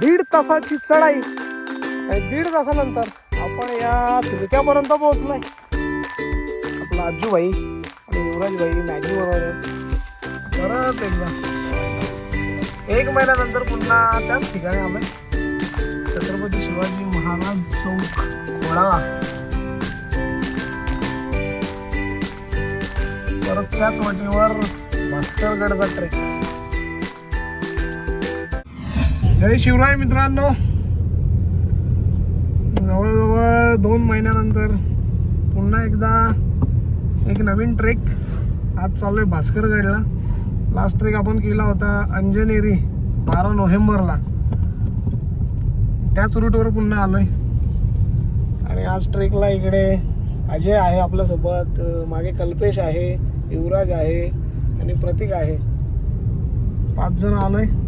दीड तासाची चढाई. आणि दीड तासानंतर आपण या सुलक्यापर्यंत पोहोचलोय. आपला आजूबाई आणि युवराजबाई मॅगी बनवत परत एकदा. एक महिन्यानंतर पुन्हा त्याच ठिकाणी आम्ही छत्रपती शिवाजी महाराज चौक खोडाळा परत त्याच वाटेवर मास्टरगडचा ट्रेक जय शिवराय मित्रांनो. जवळजवळ दोन महिन्यानंतर पुन्हा एकदा एक नवीन ट्रेक आज चालू आहे भास्करगडला. लास्ट ट्रेक आपण केला होता अंजनेरी बारा नोव्हेंबरला. त्याच रूटवर पुन्हा आलो आहे आणि आज ट्रेकला इकडे अजय आहे आपल्यासोबत मागे कल्पेश आहे युवराज आहे आणि प्रतीक आहे. पाच जण आहे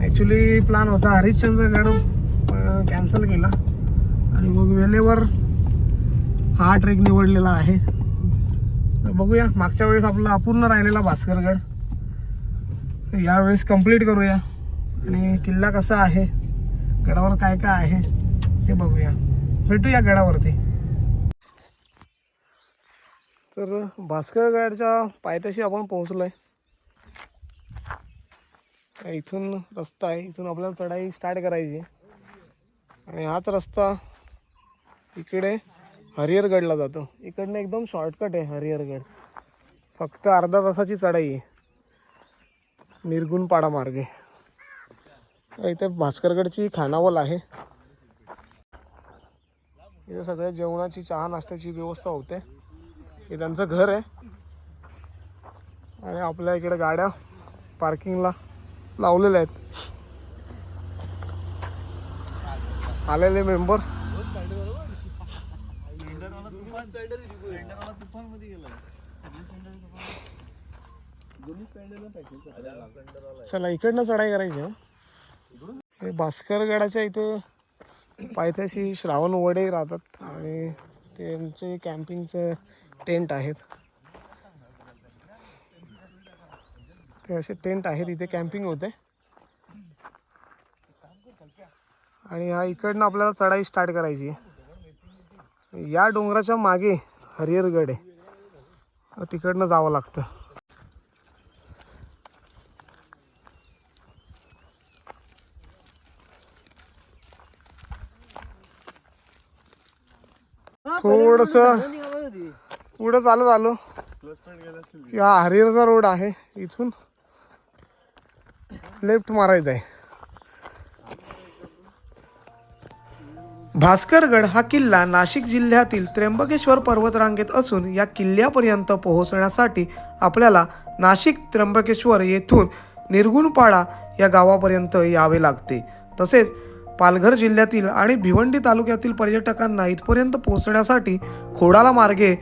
ॲक्च्युली प्लॅन होता हरिश्चंद्रगड कॅन्सल केला. आणि मग वेळेवर हा ट्रेक निवडलेला आहे. तर बघूया मागच्या वेळेस आपला अपूर्ण राहिलेला भास्करगड. यावेळेस कंप्लीट करूया. आणि किल्ला कसा आहे? गडावर काय काय आहे? ते बघूया. भेटूया गडावरती. तर भास्करगडच्या पायथ्याशी आपण पोहोचलो आहे इथून रस्ता आहे. इथून आपल्याला चढाई स्टार्ट करायची आणि हाच रस्ता इकडे हरिहरगडला जातो. इकडनं एकदम शॉर्टकट आहे हरिहरगड. फक्त अर्धा तासाची चढाई आहे. निर्गुणपाडा मार्गे इथे भास्करगडची खानावल आहे. इथे सगळ्या जेवणाची चहा नाश्त्याची व्यवस्था होते. हे त्यांचं घर आहे. आणि आपल्या इकडे गाड्या पार्किंगला लावलेले आहेत. आलेले मेंबर चला इकडनं चढाई करायची हं. हे भास्करगडाच्या इथे पायथ्याशी श्रावण वडे राहतात आणि त्यांचे कॅम्पिंगचं टेंट आहेत. ते असे टेंट आहेत इथे कॅम्पिंग होते. आणि हा इकडनं आपल्याला चढाई स्टार्ट करायची आहे. या डोंगराच्या मागे हरिहरगड आहे. तिकडनं जावं लागतं. थोडस पुढं चालत आलो या हरिहरचा रोड आहे इथून. लेफ्ट मारायचा आहे. भास्करगड हा किल्ला नाशिक जिल्ह्यातील त्र्यंबकेश्वर पर्वतरांगेत असून या किल्ल्यापर्यंत पोहोचण्यासाठी आपल्याला नाशिक त्र्यंबकेश्वर येथून निर्गुणपाडा या गावापर्यंत यावे लागते. तसेच पालघर जिल्ह्यातील आणि भिवंडी तालुक्यातील पर्यटकांना इथपर्यंत पोहोचण्यासाठी खोडाला मार्गे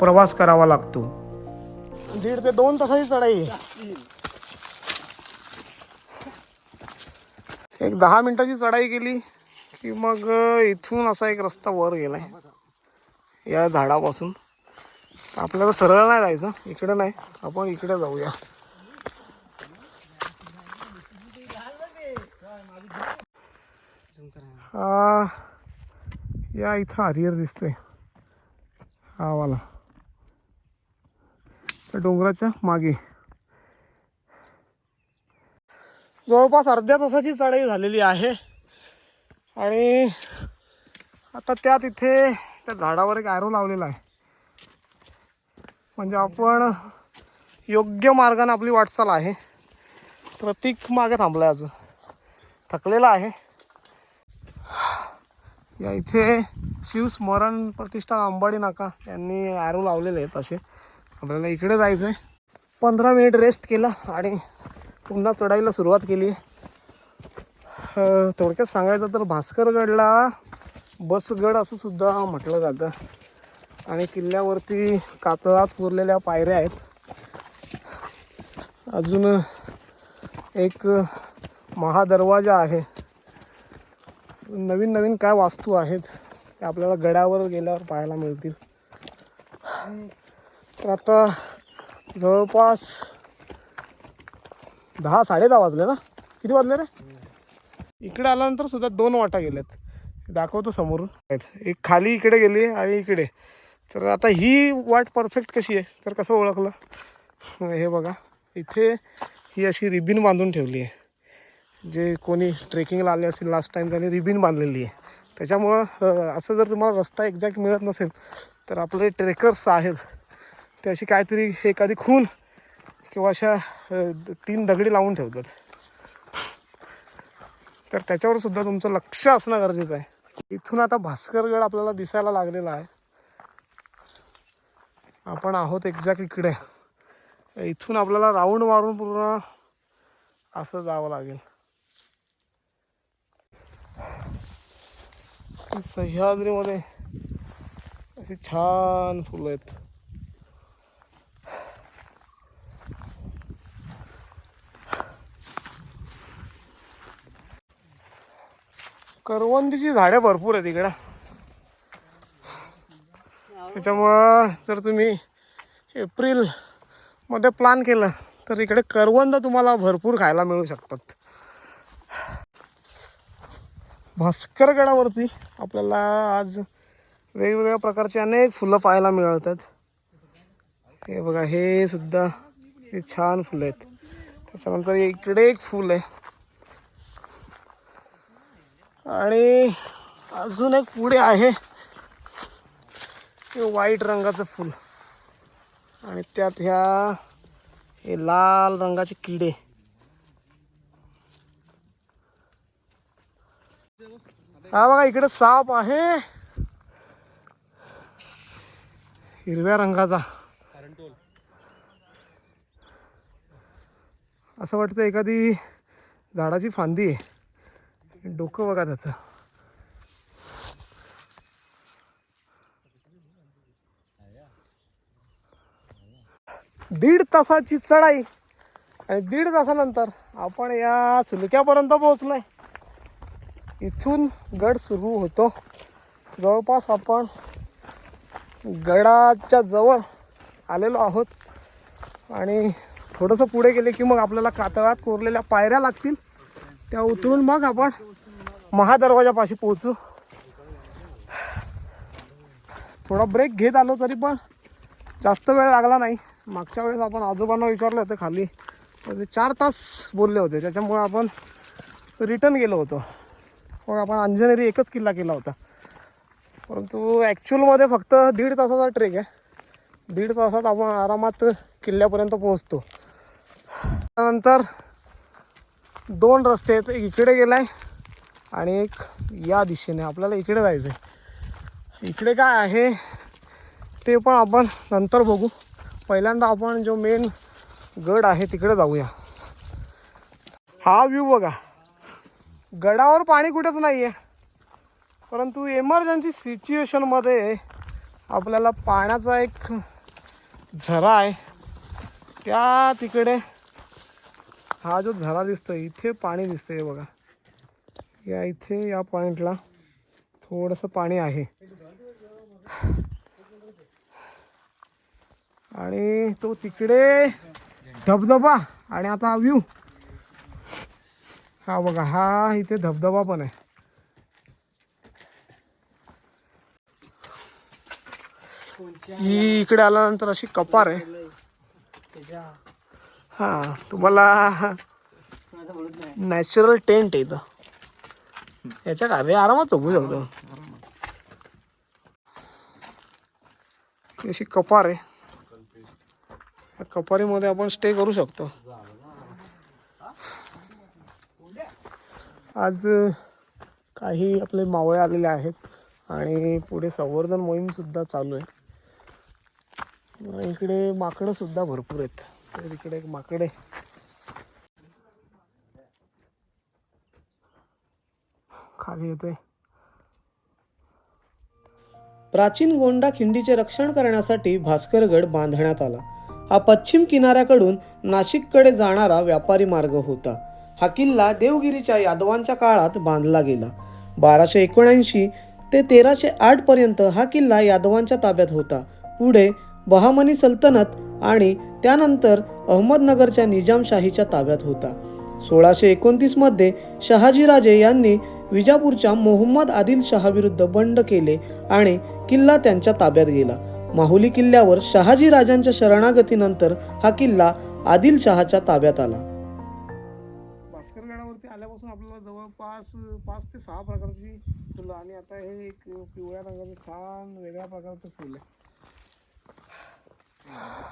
प्रवास करावा लागतो. दीड ते दोन तासाची चढाई एक दहा मिनिटाची चढाई केली की मग इथून असा एक रस्ता वर गेला आहे या झाडापासून. आपल्याला सरळ नाही जायचं इकडं नाही. आपण इकडे जाऊया. हा या इथं हरिहर दिसतोय. हा वाला. त्या डोंगराच्या मागे. जवळपास अर्ध्या तासाची चढाई झालेली आहे. आणि आता त्या तिथे त्या झाडावर एक ॲरो लावलेला आहे. म्हणजे आपण योग्य मार्गाने आपली वाटचाल आहे. प्रतीक मागे थांबलाय अजून. थकलेला आहे. या इथे शिवस्मरण प्रतिष्ठान अंबाडी नाका यांनी ॲरो लावलेले आहेत असे. आपल्याला इकडे जायचं आहे पंधरा मिनिट रेस्ट केला आणि पुन्हा चढायला सुरुवात केली. थोडक्यात सांगायचं तर भास्करगडला बसगड असं सुद्धा म्हटलं जातं. आणि किल्ल्यावरती कातळात कोरलेल्या पायऱ्या आहेत. अजून एक महादरवाजा आहे. नवीन नवीन काय वास्तू आहेत ते आपल्याला गडावर गेल्यावर पाहायला मिळतील. तर आता जवळपास दहा साडे दहा वाजले ना? किती वाजले रे? इकडे आल्यानंतर सुद्धा दोन वाटा गेल्यात दाखवतो समोरून. एक खाली इकडे गेली आणि इकडे. तर आता ही वाट परफेक्ट कशी आहे? तर कसं ओळखलं? हे बघा. इथे ही अशी रिबीन बांधून ठेवली आहे. जे कोणी ट्रेकिंगला आले असेल लास्ट टाईम त्यांनी रिबीन बांधलेली आहे. त्याच्यामुळं असं जर तुम्हाला रस्ता एक्झॅक्ट मिळत नसेल तर आपले ट्रेकर्स आहेत. ते अशी काहीतरी एखादी खून किंवा अशा द- तीन दगडी लावून ठेवतात. तर त्याच्यावर सुद्धा तुमचं लक्ष असणं गरजेचं आहे. इथून आता भास्करगड आपल्याला दिसायला लागलेला आहे. आपण आहोत एक्झॅक्ट इकडे. इथून आपल्याला राऊंड मारून पूर्ण असं जावं लागेल. सह्याद्रीमध्ये अशी छान फुलं आहेत. करवंदीची झाडे भरपूर आहेत इकडं. त्याच्यामुळं जर तुम्ही एप्रिलमध्ये प्लॅन केलं तर इकडे करवंद तुम्हाला भरपूर खायला मिळू शकतात. भास्करगडावरती आपल्याला आज वेगवेगळ्या प्रकारची अनेक फुलं पाहायला मिळतात. हे बघा हे सुद्धा हे छान फुलं आहेत. त्याच्यानंतर इकडे एक फुल आहे. आणि अजून एक पुढे आहे. हे व्हाईट रंगाचं फुल. आणि त्यात ह्या हे लाल रंगाचे किडे. हा बघा इकडे साप आहे. हिरव्या रंगाचा. असं वाटतं एखादी झाडाची फांदी आहे. डोकं बघा त्याचं. दीड तासाची चढाई. आणि दीड तासानंतर आपण या सुलक्यापर्यंत पोहोचलोय. इथून गड सुरू होतो. जवळपास आपण गडाच्या जवळ आलेलो आहोत. आणि थोडंसं पुढे गेले की मग आपल्याला कातळात कोरलेल्या पायऱ्या लागतील. त्या उतरून मग आपण महादरवाजापाशी पोहोचू. थोडा ब्रेक घेत आलो तरी पण जास्त वेळ लागला नाही. मागच्या वेळेस आपण आजोबांना विचारलं होतं खाली. तर ते चार तास बोलले होते. त्याच्यामुळे आपण रिटर्न गेलो होतो. मग आपण अंजनेरी एकच किल्ला केला होता. परंतु ॲक्च्युअलमध्ये फक्त दीड तासाचा ट्रेक आहे. दीड तासात आपण आरामात किल्ल्यापर्यंत पोहोचतो. त्यानंतर दोन रस्ते आहेत. एक इकडे गेला आहे आणि एक या दिशेने आपल्याला इकडे जायचं आहे इकडे काय आहे ते पण आपण नंतर बघू. पहिल्यांदा आपण जो मेन गड आहे तिकडे जाऊया. हा व्ह्यू बघा. गडावर पाणी कुठेच नाही आहे परंतु इमर्जन्सी सिच्युएशनमध्ये आपल्याला पाण्याचा एक झरा आहे. त्या तिकडे हा जो झरा दिसतोय इथे पाणी दिसतंय बघा. या इथे या पॉईंटला थोडंसं पाणी आहे. आणि तो तिकडे धबधबा आणि आता हा व्ह्यू हा बघा हा इथे धबधबा पण आहे. ही इकडे आल्यानंतर अशी कपार आहे. हां तुम्हाला नॅचरल टेंट आहे इथं. याच्या खाली आरामात झोपू शकतो. अशी कपार आहे. या कपारीमध्ये आपण स्टे करू शकतो. आज काही आपले मावळे आलेले आहेत आणि पुढे संवर्धन मोहीमसुद्धा चालू आहे. इकडे माकडंसुद्धा भरपूर आहेत. तर इकडे एक माकड आहे. खाली येते प्राचीन गोंडा खिंडीचे रक्षण करण्यासाठी भास्करगड बांधण्यात आला. हा पश्चिम किनाऱ्याकडून नाशिककडे जाणारा व्यापारी मार्ग होता. हा किल्ला देवगिरीच्या यादवांच्या काळात बांधला गेला. बाराशे एकोणऐंशी ते तेराशे आठ पर्यंत हा किल्ला यादवांच्या ताब्यात होता. पुढे बहामनी सल्तनत आणि त्यानंतर अहमदनगरच्या निजामशाहीच्या ताब्यात होता. सोळाशे एकोणतीसमध्ये शहाजीराजे यांनी विजापूरच्या मोहम्मद आदिल शहाविरुद्ध बंड केले आणि किल्ला त्यांच्या ताब्यात गेला. माहुली किल्ल्यावर शहाजी राजांच्या शरणागतीनंतर हा किल्ला आदिलशहाच्या ताब्यात आला. भास्करगडावरती आल्यापासून आपल्याला जवळपास पाच ते सहा प्रकारची फुलं आणि आता हे एक पिवळ्या रंगाचं छान वेगळ्या प्रकारचं फुल आहे.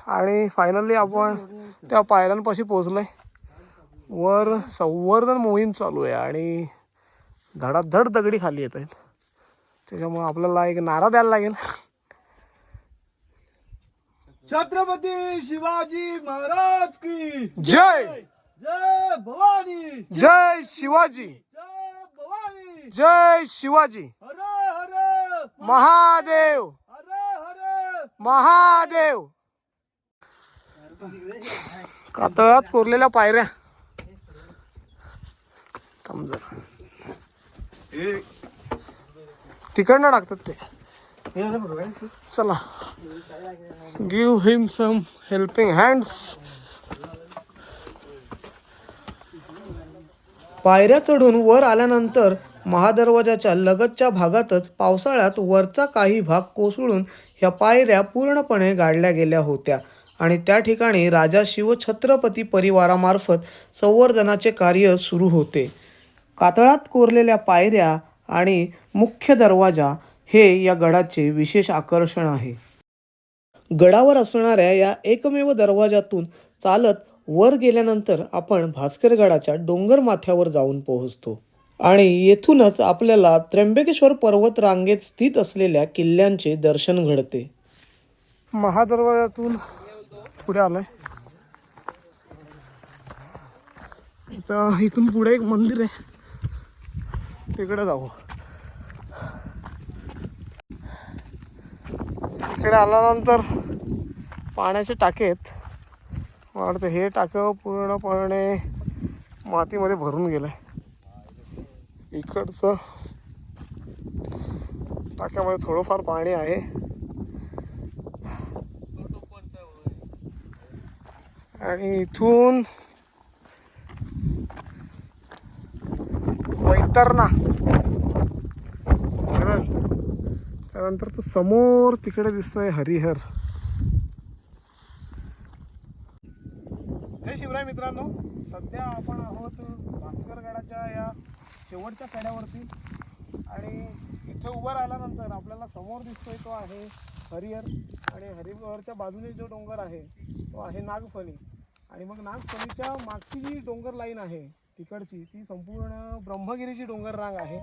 आणि फायनली आपण त्या पायऱ्यांपाशी पोचलोय वर संवर्धन मोहीम चालू आहे आणि धडाधड दगडी खाली येत आहेत. त्याच्यामुळे आपल्याला एक नारा द्यायला लागेल. छत्रपती शिवाजी महाराज की जय! जय भवानी! जय शिवाजी! जय भवानी! जय शिवाजी! हर हर महादेव! हर हर महादेव! कातळात कोरलेल्या पायऱ्या. थांब तिकडनं टाकतात ते. चला. Give him some helping hands पायऱ्या चढून वर आल्यानंतर महादरवाजाच्या लगतच्या भागातच पावसाळ्यात वरचा काही भाग कोसळून ह्या पायऱ्या पूर्णपणे गाडल्या गेल्या होत्या. आणि त्या ठिकाणी राजा शिवछत्रपती परिवारामार्फत संवर्धनाचे कार्य सुरू होते. कातळात कोरलेल्या पायऱ्या आणि मुख्य दरवाजा हे या गडाचे विशेष आकर्षण आहे. गडावर असणाऱ्या या एकमेव दरवाजातून चालत वर गेल्यानंतर आपण भास्करगडाच्या डोंगर माथ्यावर जाऊन पोहोचतो. आणि येथूनच आपल्याला त्र्यंबकेश्वर पर्वत रांगेत स्थित असलेल्या किल्ल्यांचे दर्शन घडते. महादरवाजातून पुढे आलोय. इथं इथून पुढे एक मंदिर आहे. तिकडे जाऊ. इकडे आल्यानंतर पाण्याचे टाके आहेत. मला वाटतं हे टाकं पूर्णपणे मातीमध्ये भरून गेलं आहे इकडचं टाक्यामध्ये थोडंफार पाणी आहे. आणि इथून वैतरणा. धरण त्यानंतर तो समोर तिकडे दिसतोय हरिहर. जय शिवराय मित्रांनो. सध्या आपण आहोत भास्करगडाच्या या शेवटच्या कड्यावरती आणि इथे उभं राहिल्यानंतर आपल्याला समोर दिसतोय तो आहे हरिहर. आणि हरिहरच्या बाजूने जो डोंगर आहे तो आहे नागफणी. आणि मग नागफणीच्या मागची जी डोंगर लाईन आहे तिकडची ती संपूर्ण ब्रह्मगिरीची डोंगर रांग आहे.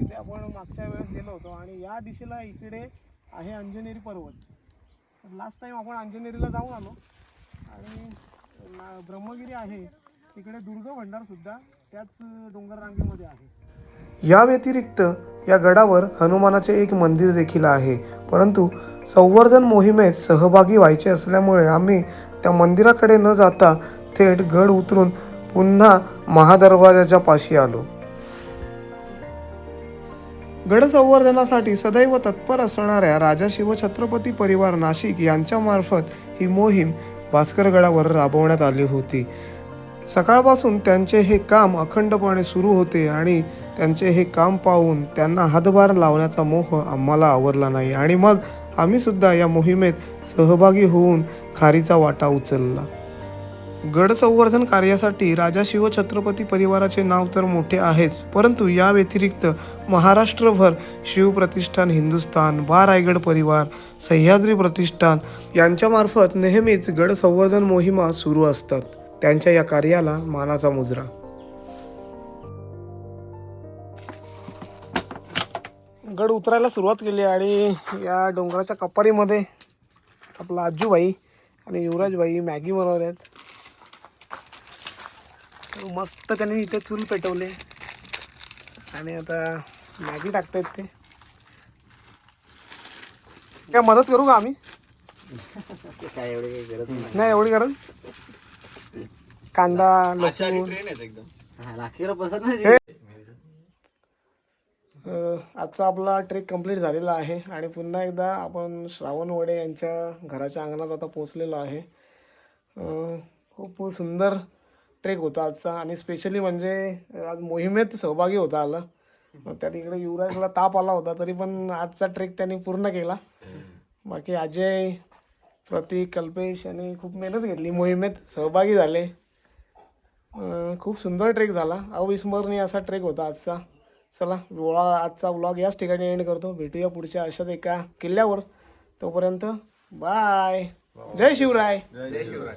तिथे आपण मागच्या वेळेस गेलो होतो आणि या दिशेला इकडे आहे अंजनेरी पर्वत. लास्ट टाईम आपण अंजनेरीला जाऊन आलो. आणि ना- ब्रह्मगिरी आहे तिकडे दुर्ग भंडारसुद्धा त्याच डोंगर रांगेमध्ये आहे. या व्यतिरिक्त या गडावर हनुमानाचे एक मंदिर देखील आहे. परंतु संवर्धन मोहिमेत सहभागी व्हायचे असल्यामुळे आम्ही त्या मंदिराकडे न जाता थेट गड उतरून पुन्हा महादरवाजाच्या पाशी आलो. गड संवर्धनासाठी सदैव तत्पर असणाऱ्या राजा शिवछत्रपती परिवार नाशिक यांच्यामार्फत ही मोहीम भास्करगडावर राबवण्यात आली होती. सकाळपासून त्यांचे हे काम अखंडपणे सुरू होते आणि त्यांचे हे काम पाहून त्यांना हातभार लावण्याचा मोह आम्हाला आवरला नाही. आणि मग आम्हीसुद्धा या मोहिमेत सहभागी होऊन खारीचा वाटा उचलला. गड संवर्धन कार्यासाठी राजा शिवछत्रपती परिवाराचे नाव तर मोठे आहेच परंतु या व्यतिरिक्त महाराष्ट्रभर शिवप्रतिष्ठान हिंदुस्थान बा रायगड परिवार सह्याद्री प्रतिष्ठान यांच्यामार्फत नेहमीच गड संवर्धन मोहिमा सुरू असतात. त्यांच्या या कार्याला मानाचा मुजरा. गड उतरायला सुरुवात केली आणि या डोंगराच्या कपारीमध्ये आपला आजूबाई आणि युवराजबाई मॅगी बनवत आहेत. मस्त त्याने इथे चूल पेटवले. आणि आता मॅगी टाकतायत ते. काय मदत करू का आम्ही? नाही एवढी गरज? कांदा लसूण. आजचा आपला ट्रेक कंप्लीट झालेला आहे आणि पुन्हा एकदा आपण श्रावण वडे यांच्या घराच्या अंगणात आता पोचलेलो आहे. खूप सुंदर ट्रेक होता आजचा आणि स्पेशली म्हणजे आज मोहिमेत सहभागी होता आला. त्यात इकडे युवराजला ताप आला होता तरी पण आजचा ट्रेक त्यांनी पूर्ण केला. बाकी अजय प्रतीक कल्पेश यांनी खूप मेहनत घेतली मोहिमेत सहभागी झाले. खूप सुंदर ट्रेक झाला. अविस्मरणीय असा ट्रेक होता आजचा. चला व्लॉ आजचा व्लॉग याच ठिकाणी एंड करतो. भेटूया पुढच्या अशाच एका किल्ल्यावर. तोपर्यंत बाय जय शिवराय. जय शिवराय.